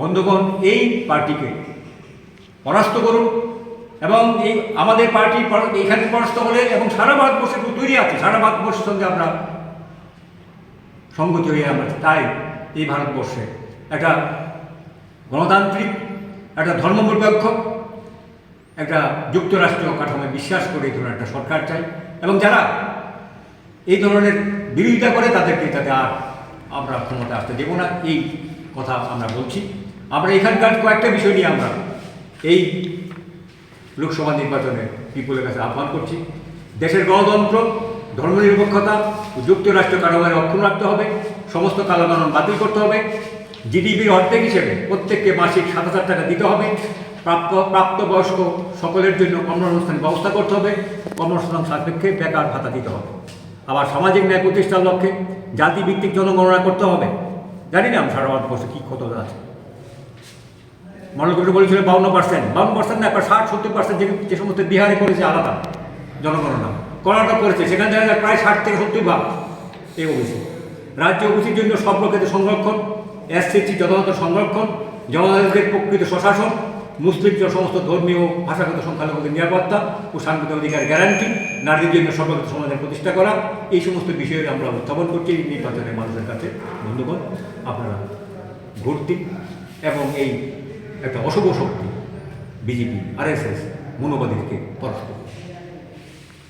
বন্ধুগণ, এই পার্টিকে পরাস্ত করুন এবং এই আমাদের পার্টি এখানে পরাস্ত হলে এবং সারা ভারতবর্ষে তো তৈরি আছে, সারা ভারতবর্ষের সঙ্গে আমরা সঙ্গতি হয়ে আমরা তাই এই ভারতবর্ষে একটা গণতান্ত্রিক, একটা ধর্মনিরপেক্ষ, একটা যুক্তরাষ্ট্রীয় কাঠামোয় বিশ্বাস করে এই ধরনের একটা সরকার চাই এবং যারা এই ধরনের বিরোধিতা করে তাদেরকে তাতে আর আমরা ক্ষমতা আসতে দেবো না, এই কথা আমরা বলছি। আমরা এখানকার কয়েকটা বিষয় নিয়ে আমরা এই লোকসভা নির্বাচনে পিপুলের কাছে আহ্বান করছি। দেশের গণতন্ত্র ধর্মনিরপেক্ষতা যুক্তরাষ্ট্র কাঠামোয় রক্ষণ রাখতে হবে, সমস্ত কালাকানুন বাতিল করতে হবে। জিডিপির অর্ধেক হিসেবে প্রত্যেককে মাসিক সাত হাজার টাকা দিতে হবে। প্রাপ্ত, প্রাপ্তবয়স্ক সকলের জন্য কর্মসংস্থানের ব্যবস্থা করতে হবে। কর্মসংস্থান সাপেক্ষে বেকার ভাতা দিতে হবে। আবার সামাজিক ন্যায় প্রতিষ্ঠার লক্ষ্যে জাতিভিত্তিক জনগণনা করতে হবে। জানি না আমি সারা ভারতবর্ষে কী কত আছে। মনে করি বলেছিল বাউন্ন পার্সেন্ট বাউন্ন পার্সেন্ট না, একবার ষাট, সত্তর পার্সেন্ট যে যে সমস্ত বিহারে করেছে আলাদা জনগণনা। কর্ণাটক করেছে, সেখান থেকে প্রায় ষাট থেকে সত্তর ভাগ এই ওবিসি। রাজ্য ওবিসির জন্য সব লোকেদের সংরক্ষণ এসসিসি যথাযথ সংরক্ষণ জনতাদের প্রকৃত প্রশাসন মুসলিম যে সমস্ত ধর্মীয় ভাষাগত সংখ্যালঘুদের নিরাপত্তা ও সাংবিধানিক অধিকার গ্যারান্টি নারীদের জন্য সর্বগত সমাজের প্রতিষ্ঠা করা, এই সমস্ত বিষয়ে আমরা উত্থাপন করছি এই নির্বাচনের মানুষের কাছে বন্ধুগণ, আপনারা ভর্তি এবং এই একটা অশুভ শক্তি, বিজেপি, আরএসএস মনোবাদীকে পরাস্ত।